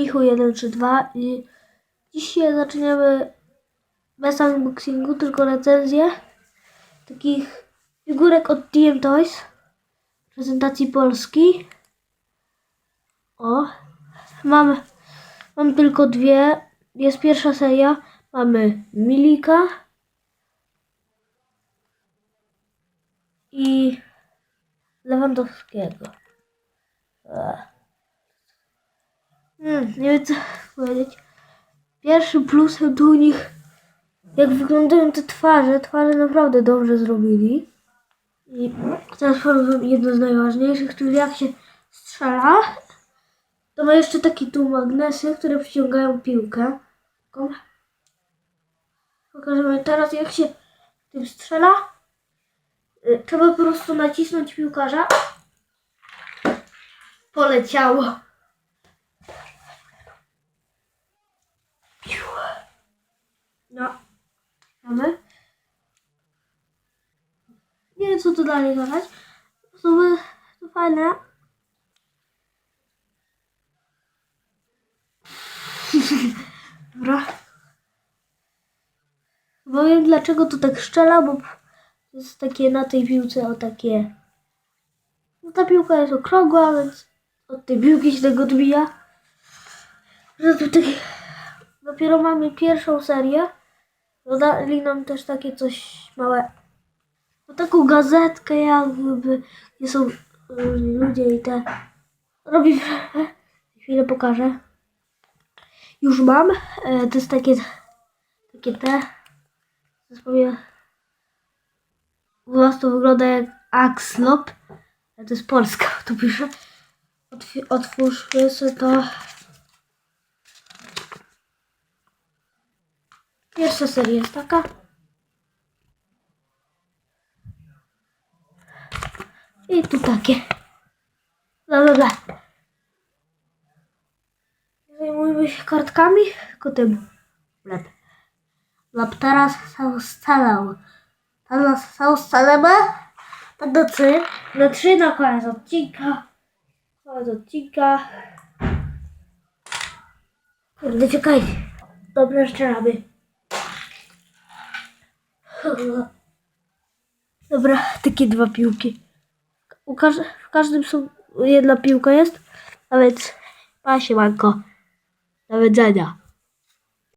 Michu 132 i dzisiaj zaczniemy bez unboxingu, tylko recenzję takich figurek od TM Toys prezentacji Polski. O, mam, mam tylko dwie. Jest pierwsza seria. Mamy Milika i Lewandowskiego. Ech. Hmm, nie wiem co powiedzieć. Pierwszy plusem tu nich, jak wyglądają te twarze, twarze naprawdę dobrze zrobili. I powiem jedno z najważniejszych, czyli jak się strzela, to ma jeszcze takie tu magnesy, które przyciągają piłkę. Pokażemy teraz jak się tym strzela. Y, Trzeba po prostu nacisnąć piłkarza. Poleciało. Piu. No. Mamy. Nie wiem co tu dalej gadać. To, fajne. Dobra. Bo wiem dlaczego to tak szczela, bo jest takie na tej piłce o takie. No ta piłka jest okrągła, więc od tej piłki się tego odbija. Że tutaj dopiero mamy pierwszą serię. Dodali nam też takie coś małe. No taką gazetkę jakby, gdzie są różni ludzie i te. Robi. Chwilę pokażę. Już mam. E, to jest takie. Takie te. Teraz powiem. U nas to wygląda jak Axlop. Ale to jest Polska, tu pisze. Otw- otwórzmy sobie to. Pierwsza seria jest taka. I tu takie. Bla, bla, bla. Zajmujemy się kartkami, tylko tym. Lep. Lep teraz są scalał. Są scalemy. Tak do trzy. Do trzy na koniec odcinka. Koniec odcinka. Kurde, czekaj. Dobra, strzelamy. Dobra, takie dwa piłki. Każ w każdym są jedna piłka jest, a więc pa się manko. Do widzenia.